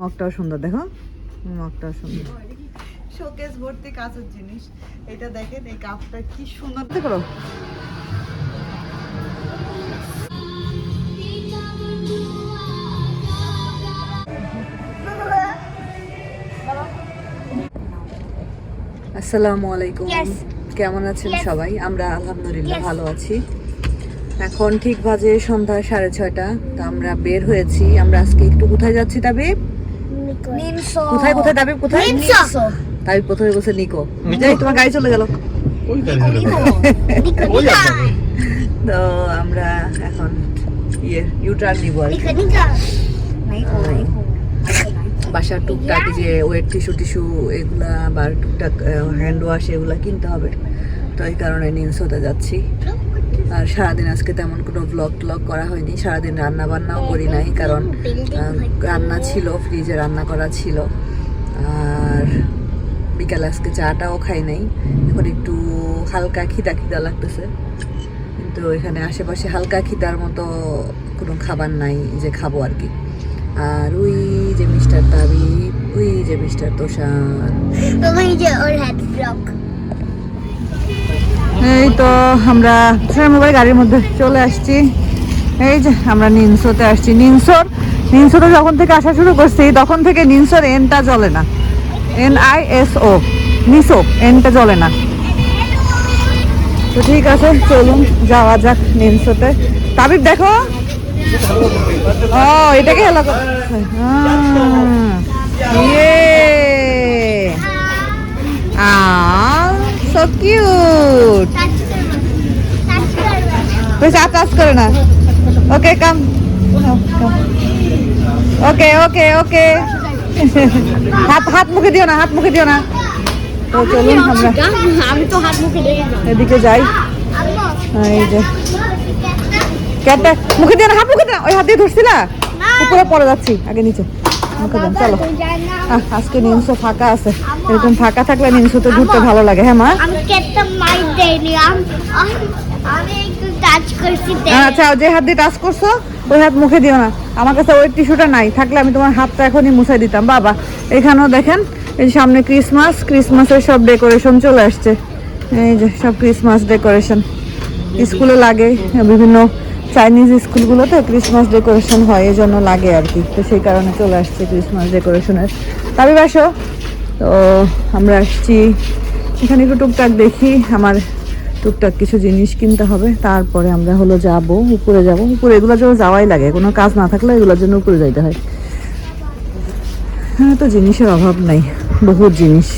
মগটাও সুন্দর দেখো। মগটাও সুন্দর। শোকেস ভর্তি কাঁচের জিনিস। এটা দেখেন এই কাপটা কি সুন্দর। দেখো আসসালামু আলাইকুম। কেমন আছেন সবাই? আমরা আলহামদুলিল্লাহ ভালো আছি। এখন ঠিক বাজে সন্ধ্যা সাড়ে ছয়টা তো আমরা বের হয়েছি। আমরা আজকে একটু কোথায় যাচ্ছি তবে কোথায় কোথায় তবে কোথায়? তাই প্রথমে বলছে নিকো যাই তোমার গাড়ি চলে গেল। তো আমরা এখন ইয়ে ইউটার্ন নিব আর নিকো বাসার টুকটাক যে ওয়েট টিস্যু টিস্যু এগুলা বা টুকটাক হ্যান্ড ওয়াশ এগুলা কিনতে হবে। তো এই কারণে নিমসোতে যাচ্ছি। আর সারাদিন আজকে তেমন কোনো ব্লগ ট্লগ করা হয়নি। সারাদিন রান্না বান্নাও করি নাই, কারণ রান্না ছিল ফ্রিজে রান্না করা ছিল। আর বিকালে আজকে চাটাও খাই নাই। এখন একটু হালকা খিদা খিদা লাগতেছে। কিন্তু এখানে আশেপাশে হালকা খিদার মতো কোনো খাবার নাই যে খাব আর কি। আর ওই যে মিস্টার তাবি ওই যে মিস্টার তোষার। ওই এই তো আমরা মোবাইল গাড়ির মধ্যে চলে আসছি। এই যে আমরা নিনসোতে আসছি। নিনসোর, নিনসোতে যখন থেকে আসা শুরু করছি, তখন থেকে নিনসোর এনটা চলে না। এন আই এস ও নিসো এনটা চলে না। তো ঠিক আছে, চলুন, যাওয়া যাক নিনসোতে। তাবিব, দেখো। ও, এটাকে হেলা করছে ইয়ে। আ সো কিউট বেশ আকাশ করে না। ওকে কাম ওকে ওকে ওকে হাত হাত মুখে দিও না হাত মুখে দিও না। তো চলুন আমরা আমি তো হাত মুখে এদিকে যাই। এই যে। ক্যাটটা মুখে দিও না হাত মুখে দিও ওই হাত দিয়ে ধরছিলা উপরে পড়ে যাচ্ছি আগে নিচে। মুখে দেন চলো। আজকে নিমসো ফাঁকা আছে। এরকম ফাঁকা থাকলে নিমসোতে ঘুরতে ভালো লাগে হ্যাঁ মা? আমি কেটে মাইর দেইনি আম- আম- আমি একটু টাচ করছি দেই। আচ্ছা যে হাত দিয়ে টাচ করছ ওই হাত মুখে দিও না। আমার কাছে ওই টিস্যুটা নাই থাকলে আমি তোমার হাতটা এখনই মুছাই দিতাম। বাবা এখানেও দেখেন এই সামনে ক্রিসমাস ক্রিসমাসের সব ডেকোরেশন চলে আসছে। এই যে সব ক্রিসমাস ডেকোরেশন স্কুলে লাগে বিভিন্ন চাইনিজ স্কুলগুলোতে ক্রিসমাস ডেকোরেশন হয় এই জন্য লাগে আর কি। তো সেই কারণে চলে আসছে ক্রিসমাস ডেকোরেশনের তাবি বাসো তো আমরা আসছি। এখানে একটু টুকটাক দেখি, আমার টুকটাক কিছু জিনিস কিনতে হবে। তারপরে আমরা হলো যাব, উপরে যাব। উপরে এগুলোর জন্য যাওয়াই লাগে, কোনো কাজ না থাকলে এগুলোর জন্য উপরে যাইতে হয়। হ্যাঁ তো জিনিসের অভাব নাই, বহুত জিনিস।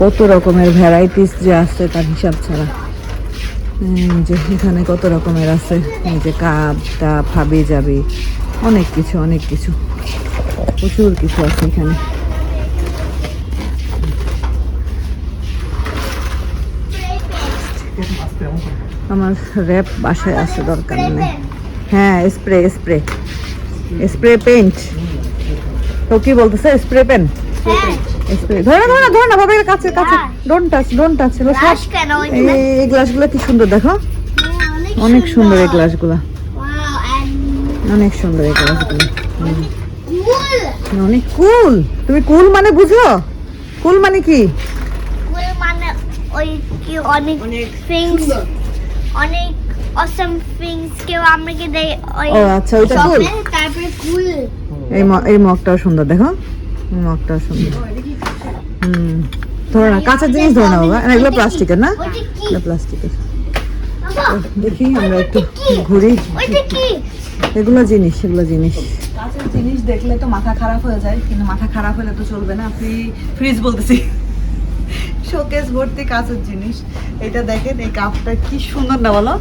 কত রকমের ভ্যারাইটিস যে আছে তার হিসাব ছাড়া। যে এখানে কত রকমের আছে, এই যে কাপ, টাপ হাবি যাবে অনেক কিছু অনেক কিছু। প্রচুর কিছু আছে এখানে। আমার র্যাপ বাসায় আছে দরকার নেই। হ্যাঁ স্প্রে স্প্রে স্প্রে পেন্ট তো কি বলতেছে? স্প্রে পেন স্প্রে ধরে ধরে না ধরে না বাবা কাছে কাছে। ডোন্ট টাচ ডোন্ট টাচ এগুলো সব Brush কেন এই গ্লাসগুলো কি সুন্দর দেখো। অনেক সুন্দর এই গ্লাসগুলো অনেক সুন্দর এই গ্লাসগুলো অনেক কুল তুমি কুল মানে বুঝো? কুল মানে কি? মানে ওই কি অনেক things অনেক অসম থিংস কেউ আমাকে দেয় ওই ও আচ্ছা ওইটা কুল তারপরে কুল এই এই মগটাও সুন্দর দেখো। মগটাও সুন্দর। হুম ধরো না কাঁচের জিনিস ধরে না? বাবা না, এগুলো প্লাস্টিকের না এগুলো প্লাস্টিকের দেখি আমরা একটু ঘুরি। ওইটা কি? এগুলো জিনিস এগুলো জিনিস। কাঁচের জিনিস দেখলে তো মাথা খারাপ হয়ে যায় কিন্তু মাথা খারাপ হলে তো চলবে না। ফ্রি ফ্রিজ বলতেছি। শোকেস ভর্তি কাঁচের জিনিস। এটা দেখেন এই কাপটা কি সুন্দর না বলো?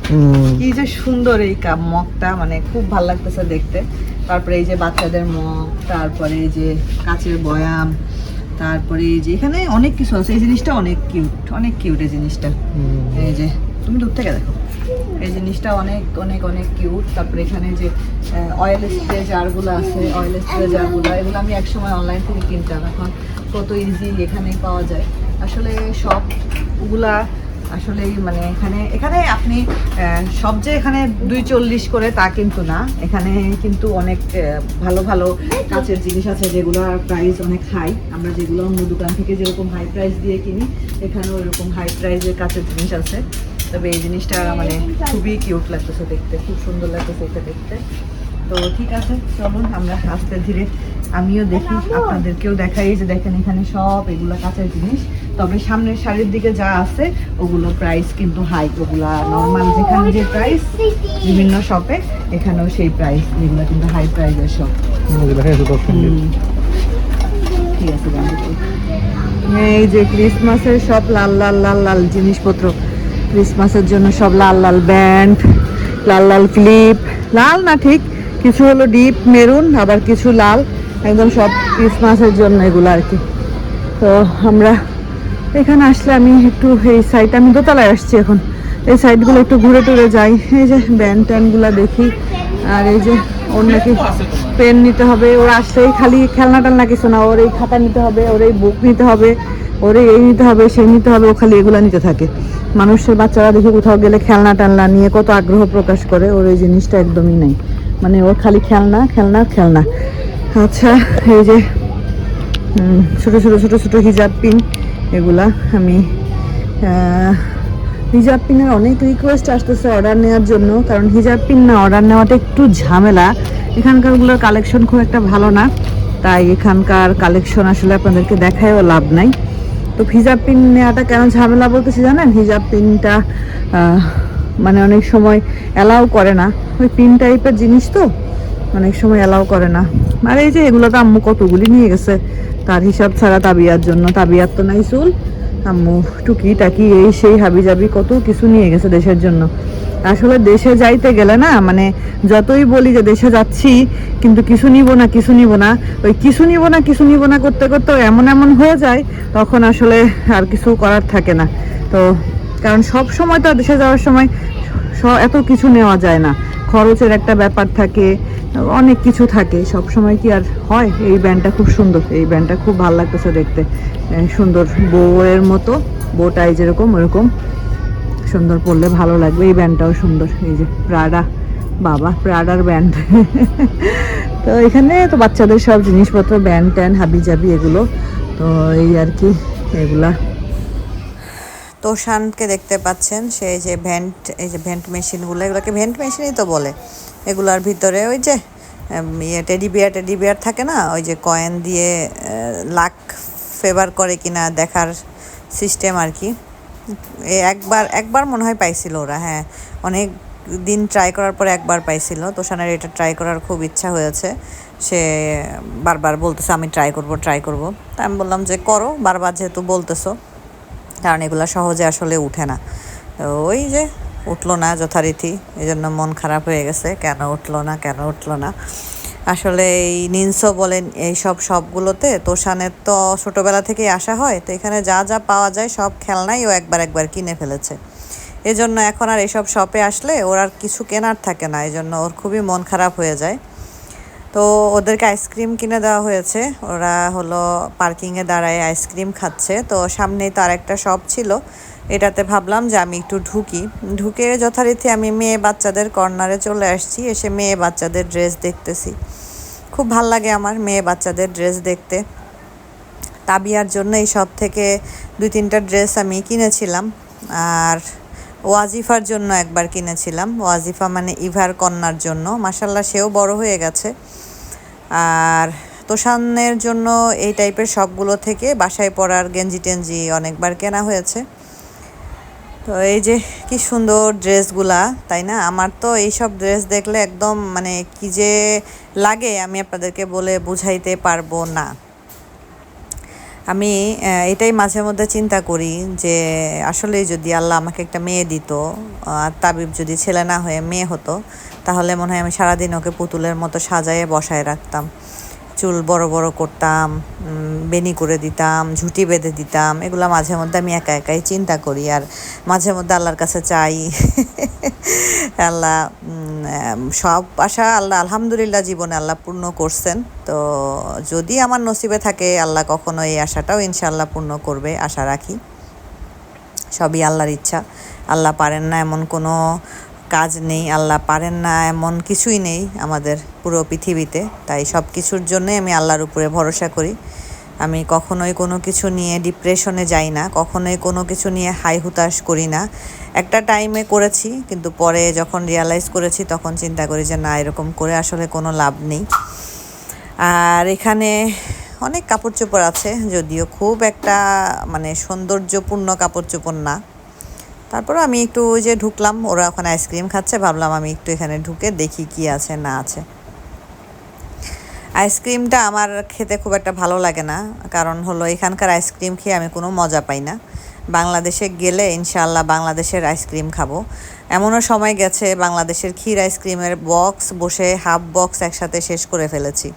কি যে সুন্দর এই কাপ মগটা মানে খুব ভালো লাগতেছে দেখতে। তারপরে এই যে বাচ্চাদের মগ তারপরে এই যে কাচের বয়াম তারপরে এই যে এখানে অনেক কিছু আছে। এই জিনিসটা অনেক কিউট অনেক কিউট এই জিনিসটা। এই যে তুমি দূর থেকে দেখো। এই জিনিসটা অনেক অনেক অনেক কিউট তারপরে এখানে যে অয়েল স্প্রে জারগুলো আছে। অয়েল স্প্রে জারগুলো এগুলো আমি একসময় অনলাইন থেকে কিনতাম। এখন কত ইজি এখানেই পাওয়া যায়। আসলে সবগুলা আসলেই মানে এখানে এখানে আপনি সব যে এখানে দুই চল্লিশ করে তা কিন্তু না। এখানে কিন্তু অনেক ভালো ভালো কাচের জিনিস আছে যেগুলো প্রাইস অনেক হাই আমরা যেগুলো অন্য দোকান থেকে যেরকম হাই প্রাইস দিয়ে কিনি, এখানেও এরকম হাই প্রাইসের কাচের জিনিস আছে। তবে এই জিনিসটা মানে খুবই কিউট লাগতেছে দেখতে, খুব সুন্দর লাগতেছে এটা দেখতে। তো ঠিক আছে, চলুন আমরা আস্তে ধীরে আমিও দেখি আপনাদেরকেও দেখাই। যে দেখেন এখানে সব এগুলো কাঁচের জিনিস। তবে সামনের শাড়ির দিকে যা আছে ওগুলো প্রাইস কিন্তু হাই ওগুলা নর্মাল যেখানে যে প্রাইস বিভিন্ন শপে এখানেও সেই প্রাইস যেগুলো কিন্তু হাই প্রাইসের। ঠিক আছে এই যে ক্রিসমাসের সব লাল লাল লাল লাল জিনিসপত্র। ক্রিসমাসের জন্য সব লাল লাল ব্যান্ড লাল লাল ক্লিপ লাল না ঠিক কিছু হলো ডিপ মেরুন আবার কিছু লাল। একদম সব ক্রিসমাসের জন্য এগুলো আর কি। তো আমরা এখানে আসলে আমি একটু এই সাইড আমি দোতলায় আসছি এখন। এই সাইডগুলো একটু ঘুরে টুরে যাই। এই যে ব্যান্ড ট্যান্ডগুলো দেখি। আর এই যে ওর নাকি পেন নিতে হবে। ওর আসলেই খালি খেলনা টেলনা কিছু না ওর এই খাতা নিতে হবে, ওর এই বুক নিতে হবে, ওর এই নিতে হবে, সেই নিতে হবে, ও খালি এগুলো নিতে থাকে। মানুষের বাচ্চারা দেখে কোথাও গেলে খেলনা টালনা নিয়ে কত আগ্রহ প্রকাশ করে, ওর এই জিনিসটা একদমই নাই। মানে ওর খালি খেলনা খেলনা খেলনা। আচ্ছা এই যে ছোট ছোট ছোট ছোট হিজাব পিন, এগুলা আমি হিজাব পিনের অনেক রিকোয়েস্ট আসতেছে অর্ডার নেওয়ার জন্য, কারণ হিজাব পিন না অর্ডার নেওয়াটা একটু ঝামেলা। এখানকারগুলোর কালেকশন খুব একটা ভালো না, তাই এখানকার কালেকশন আসলে আপনাদেরকে দেখায়ও লাভ নাই। তো হিজাব পিন নেওয়াটা কেন ঝামেলা বলতেছি জানেন? হিজাব পিনটা মানে অনেক সময় অ্যালাউ করে না। ওই পিন টাইপের জিনিস তো, অনেক সময় অ্যালাউ করে না। আর এই যে এগুলো তো আম্মু কতগুলি নিয়ে গেছে। তার হিসাব ছাড়া তাবিয়ার জন্য, তাবিয়ার তো নাই চুল। আম্মু টুকি টাকি এই সেই হাবি জাবি কত কিছু নিয়ে গেছে দেশের জন্য। আসলে দেশে যাইতে গেলে না মানে যতই বলি যে দেশে যাচ্ছি, কিন্তু কিছু নিব না, কিছু নিব না। ওই কিছু নিব না, কিছু নিব না করতে করতে এমন এমন হয়ে যায়, তখন আসলে আর কিছু করার থাকে না। তো, কারণ সব সময় তো দেশে যাওয়ার সময় এত কিছু নেওয়া যায় না। খরচের একটা ব্যাপার থাকে, অনেক কিছু থাকে। সব সময় কি আর হয়? এই ব্যান্ডটা খুব সুন্দর। এই ব্যান্ডটা খুব ভালো লাগতেছে দেখতে। সুন্দর বউয়ের মতো, বউটাই যেরকম ওরকম। সুন্দর পরলে ভালো লাগবে। এই ব্যান্ডটাও সুন্দর। এই যে প্রাডা বাবা প্রাডার ব্যান্ড তো এখানে তো বাচ্চাদের সব জিনিসপত্র ব্যান্ড ট্যান হাবি জাবি এগুলো। তো এই আর কি, এগুলা। তোষানকে দেখতে পাচ্ছেন, সে যে ভেন্ট, এই যে ভেন্ট মেশিনগুলো, এগুলোকে ভেন্ট মেশিনই তো বলে। এগুলার ভিতরে ওই যে ইয়ে টেডি বিয়ার টেডি বিয়ার থাকে না? ওই যে কয়েন দিয়ে লাক ফেভার করে কিনা দেখার সিস্টেম আর কি। একবার একবার মনে হয় পাইছিল ওরা হ্যাঁ। অনেক দিন ট্রাই করার পরে একবার পাইছিল। তোষানের এটা ট্রাই করার খুব ইচ্ছা হয়েছে। সে বারবার বলতেছে, আমি ট্রাই করব ট্রাই করব। তা আমি বললাম যে, করো, বারবার যেহেতু বলতেছো। কারণ এগুলো সহজে আসলে উঠে না। ওই যে উঠল না যথারীতি এই জন্য মন খারাপ হয়ে গেছে, কেন উঠল না, কেন উঠল না। আসলে এই নিনসো বলেন, এই সব সবগুলোতে তোষানের তো ছোটোবেলা থেকেই আসা হয়, তো এখানে যা যা পাওয়া যায় সব খেলনাই ও একবার একবার কিনে ফেলেছে। এজন্য এখন আর এসব শপে আসলে ওর আর কিছু কেনার থাকে না এই জন্য ওর খুবই মন খারাপ হয়ে যায়। তো ওদেরকে আইসক্রিম কিনে দেওয়া হয়েছে। ওরা হলো পার্কিংয়ে দাঁড়ায় আইসক্রিম খাচ্ছে। তো সামনেই তো আরেকটা শপ ছিল। এটাতে ভাবলাম যে আমি একটু ঢুকি। ঢুকে যথারীতি আমি মেয়ে বাচ্চাদের কর্নারে চলে আসছি, এসে মেয়ে বাচ্চাদের ড্রেস দেখতেছি। খুব ভালো লাগে আমার মেয়ে বাচ্চাদের ড্রেস দেখতে। তাবিয়ার জন্য এই সব থেকে দুই তিনটা ড্রেস আমি কিনেছিলাম। আর ওয়াজিফার জন্য একবার কিনেছিলাম। ওয়াজিফা মানে ইভার কন্যার জন্য। মাসাল্লাহ সেও বড় হয়ে গেছে। আর তোষানের জন্য এই টাইপের সবগুলো থেকে বাসায় পরার গেঞ্জি টেঞ্জি অনেকবার কেনা হয়েছে। তো এই যে কি সুন্দর ড্রেসগুলা, তাই না? আমার তো এইসব ড্রেস দেখলে একদম মানে কি যে লাগে আমি আপনাদেরকে বলে বুঝাইতে পারব না। আমি এটাই মাঝে মধ্যে চিন্তা করি যে আসলে যদি আল্লাহ আমাকে একটা মেয়ে দিত আর তাবিব যদি ছেলে না হয়ে মেয়ে হতো, তাহলে মনে হয় আমি সারাদিন ওকে পুতুলের মতো সাজায়ে বসায় রাখতাম। চুল বড় বড় করতাম বেনি করে দিতাম, ঝুঁটি বেঁধে দিতাম, এগুলো মাঝে মধ্যে আমি একা একাই চিন্তা করি। আর মাঝে মধ্যে আল্লাহর কাছে চাই। আল্লাহ সব আশা আল্লাহ, আলহামদুলিল্লাহ জীবনে আল্লাহ পূর্ণ করছেন। তো যদি আমার নসিবে থাকে, আল্লাহ কখনো এই আশাটাও ইনশাআল্লাহ পূর্ণ করবে, আশা রাখি। সবই আল্লাহর ইচ্ছা। আল্লাহ পারেন না এমন কোনো কাজ নেই, আল্লাহ পারেন না, এমন কিছুই নেই আমাদের পুরো পৃথিবীতে। তাই সব কিছুর জন্যই আমি আল্লাহর উপরে ভরসা করি। আমি কখনোই কোনো কিছু নিয়ে ডিপ্রেশনে যাই না, কখনোই কোনো কিছু নিয়ে হাই হুতাশ করি না। একটা টাইমে করেছি, কিন্তু পরে যখন রিয়ালাইজ করেছি, তখন চিন্তা করি যে না, এরকম করে আসলে কোনো লাভ নেই। আর এখানে অনেক কাপড় চোপড় আছে, যদিও খুব একটা মানে সৌন্দর্যপূর্ণ কাপড় চোপড় না। তারপরে আমি একটু ওই যে ঢুকলাম, ওরা ওখানে আইসক্রিম খাচ্ছে, ভাবলাম আমি একটু এখানে ঢুকে দেখি কি আছে, না আছে। আইসক্রিমটা আমার খেতে খুব একটা ভালো লাগে না, কারণ হলো এখানকার আইসক্রিম খেয়ে আমি কোনো মজা পাই না। বাংলাদেশে গেলে ইনশাআল্লাহ বাংলাদেশের আইসক্রিম খাব। এমনও সময় গেছে বাংলাদেশের ক্ষীর আইসক্রিমের বক্স বসে হাফ বক্স একসাথে শেষ করে ফেলেছি।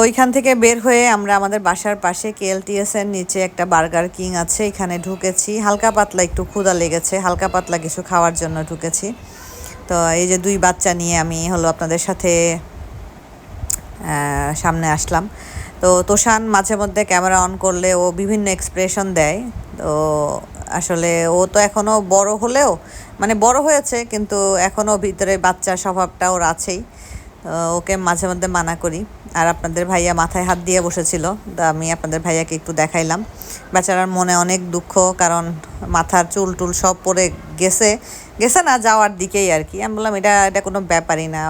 ওইখান থেকে বের হয়ে আমরা আমাদের বাসার পাশে কেএলটিএস এর নিচে একটা বার্গার কিং আছে, এখানে ঢুকেছি। হালকা পাতলা একটু ক্ষুধা লেগেছে, হালকা পাতলা কিছু খাওয়ার জন্য ঢুকেছি। তো এই যে দুই বাচ্চা নিয়ে আমি হলো আপনাদের সাথে সামনে আসলাম। তো তোষান মাঝে মধ্যে ক্যামেরা অন করলে ও বিভিন্ন এক্সপ্রেশন দেয়। তো আসলে ও তো এখনও বড় হলেও মানে বড় হয়েছে, কিন্তু এখনও ভিতরে বাচ্চার স্বভাবটা ওর আছেই। ওকে মাঝে মধ্যে মানা করি। আর আপনাদের ভাইয়া মাথায় হাত দিয়ে বসেছিল, তো আমি আপনাদের ভাইয়াকে একটু দেখাইলাম। বেচারার মনে অনেক দুঃখ, কারণ মাথার চুল টুল সব পরে গেছে। গেছে না, যাওয়ার দিকেই আর কি। আমি বললাম, এটা এটা কোনো ব্যাপারই না।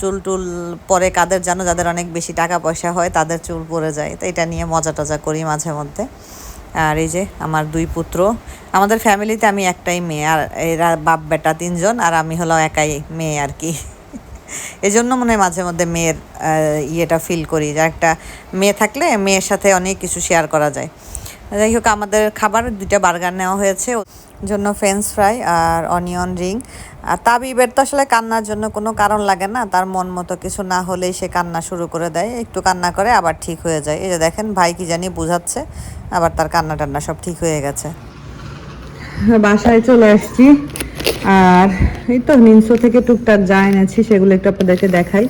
চুল টুল পরে কাদের জানো যাদের অনেক বেশি টাকা পয়সা হয়, তাদের চুল পরে যায়। তো এটা নিয়ে মজা টজা করি মাঝে মধ্যে। আর এই যে, আমার দুই পুত্র। আমাদের ফ্যামিলিতে আমি একটাই মেয়ে, আর এরা বাপ বেটা তিনজন, আর আমি হলো একাই মেয়ে আর কি। এই জন্য মনে হয় মাঝে মধ্যে মেয়ের ইয়েটা ফিল করি যে একটা মেয়ে থাকলে মেয়ের সাথে অনেক কিছু শেয়ার করা যায়। যাই হোক, আমাদের খাবার, দুইটা বার্গার নেওয়া হয়েছে। জন্য ফ্রেঞ্চ ফ্রাই আর অনিয়ন রিং আর তাবিবের তো আসলে কান্নার জন্য কোনো কারণ লাগে না। তার মন মতো কিছু না হলেই সে কান্না শুরু করে দেয়। একটু কান্না করে আবার ঠিক হয়ে যায়। এই যে দেখেন, ভাই কি জানি বুঝাচ্ছে, আবার তার কান্না টান্না সব ঠিক হয়ে গেছে। বাসায় চলে আসছি। আর এই তো মিনসো থেকে টুকটাক যা এনেছি, সেগুলো একটু আপনাদেরকে দেখাই।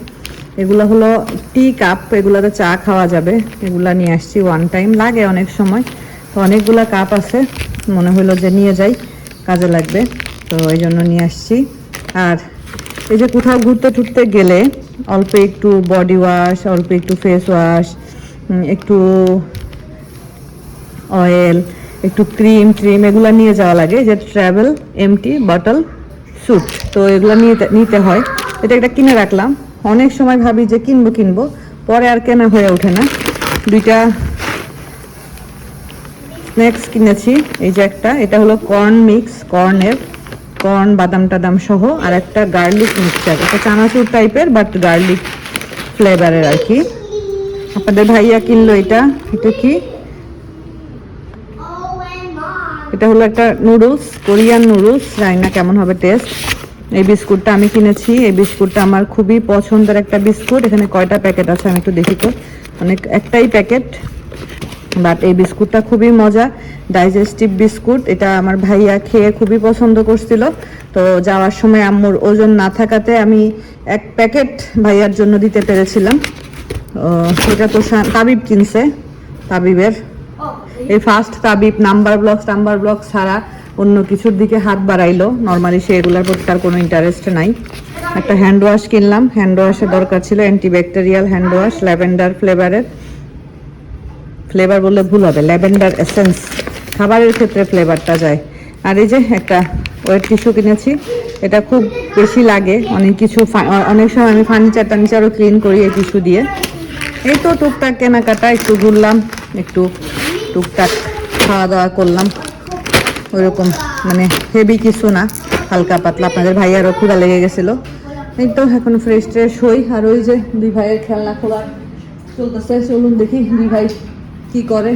এগুলো হলো টি কাপ এগুলোতে চা খাওয়া যাবে। এগুলা নিয়ে আসছি ওয়ান টাইম লাগে অনেক সময়। তো অনেকগুলা কাপ আছে, মনে হলো যে নিয়ে যাই, কাজে লাগবে। তো এই জন্য নিয়ে আসছি। আর এই যে কোথাও ঘুরতে টুরতে গেলে অল্প একটু বডি ওয়াশ অল্প একটু ফেস ওয়াশ একটু অয়েল একটু ক্রিম, ট্রিম এগুলো নিয়ে যাওয়া লাগে, যে ট্রাভেল এমটি বটল স্যুট তো এগুলো নিয়ে নিতে হয়। এটা একটা কিনে রাখলাম। অনেক সময় ভাবি যে কিনবো কিনবো। পরে আর কেনা হয়ে ওঠে না। দুইটা স্ন্যাক্স কিনেছি। এই যে একটা, এটা হলো কর্ন মিক্স কর্নের কর্ন বাদাম টাদাম সহ। আর একটা গার্লিক মিক্সচার এটা চানাচুর টাইপের বাট গার্লিক ফ্লেভারের আর কি। আপনাদের ভাইয়া কিনলো এটা। এটা কি? এটা হলো একটা নুডলস কোরিয়ান নুডলস জানি না কেমন হবে টেস্ট এই বিস্কুটটা আমি কিনেছি। এই বিস্কুটটা আমার খুবই পছন্দের একটা বিস্কুট। এখানে কয়টা প্যাকেট আছে আমি একটু দেখি তো। অনেক, একটাই প্যাকেট। বাট এই বিস্কুটটা খুবই মজা। Digestive biscuit. এটা আমার ভাইয়া খেয়ে খুবই পছন্দ করছিল। তো যাওয়ার সময় আম্মুর ওজন না থাকাতে আমি এক প্যাকেট ভাইয়ার জন্য দিতে পেরেছিলাম। এটা তো তাবিব কিনছে। তাবিবের এই first Tabib number blocks number block ছাড়া অন্য কিছুর দিকে হাত বাড়াইলো। নর্মালি সে এগুলোর প্রতি তার কোনো ইন্টারেস্ট নাই। একটা হ্যান্ড ওয়াশ কিনলাম। হ্যান্ড ওয়াশের দরকার ছিল অ্যান্টিব্যাকটেরিয়াল হ্যান্ড ওয়াশ ল্যাভেন্ডার ফ্লেভারের ফ্লেভার বললে ভুল হবে ল্যাভেন্ডার এসেন্স খাবারের ক্ষেত্রে ফ্লেভারটা যায়। আর এই যে একটা ওয়েট টিস্যু কিনেছি, এটা খুব বেশি লাগে। অনেক কিছু অনেক সময় আমি ফার্নিচার টার্নিচারও ক্লিন করি এই টিস্যু দিয়ে। এই তো টুকটাক কেনাকাটা, একটু ঘুরলাম, একটু টুকটাক খাওয়া দাওয়া করলাম। ওইরকম মানে হেভি কিছু না, হালকা পাতলা। আপনাদের ভাই ভাইয়ারও ক্ষুদা লেগে গেছিল। এই তো এখন ফ্রেশ ট্রেশ হই। আর ওই যে দুই ভাইয়ের খেলনা খোলা চলতেছে। চলুন দেখি দুই ভাই কি করে।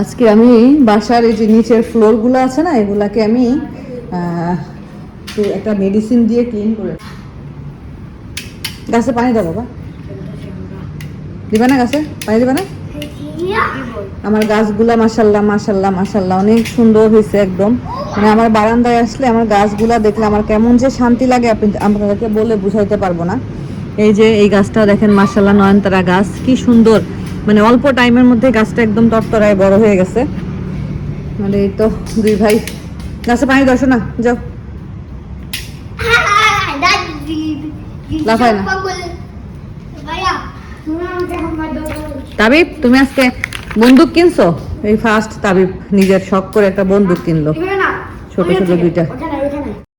আজকে আমি বাসার এই যে নিচের ফ্লোরগুলো আছে না, এগুলাকে আমি একটা মেডিসিন দিয়ে ক্লিন করে গাছে পানি দাও দিবা না গাছে? পানি দিবা না? আমার গাছগুলা মাসাল্লাহ মাসাল্লাহ মাসাল্লাহ অনেক সুন্দর হয়েছে একদম। মানে আমার বারান্দায় আসলে আমার গাছগুলা দেখলে আমার কেমন যে শান্তি লাগে আপনি আপনাদেরকে বলে বুঝাইতে পারব না। এই যে এই গাছটা দেখেন মাসাল্লাহ নয়নতারা গাছ কি সুন্দর। মানে অল্প টাইমের মধ্যে গাছটা একদম তরতরায় বড় হয়ে গেছে। মানে এই তো দুই ভাই। গাছে পানি দর্শো না? যাও। লাফায় না। ভাইয়া তুমি আমাকে আমার তাবিব তুমি আজকে বন্দুক কিনছো? এই ফার্স্ট তাবিব নিজের শখ করে একটা বন্দুক কিনলো। ছোট ছোট দুইটা।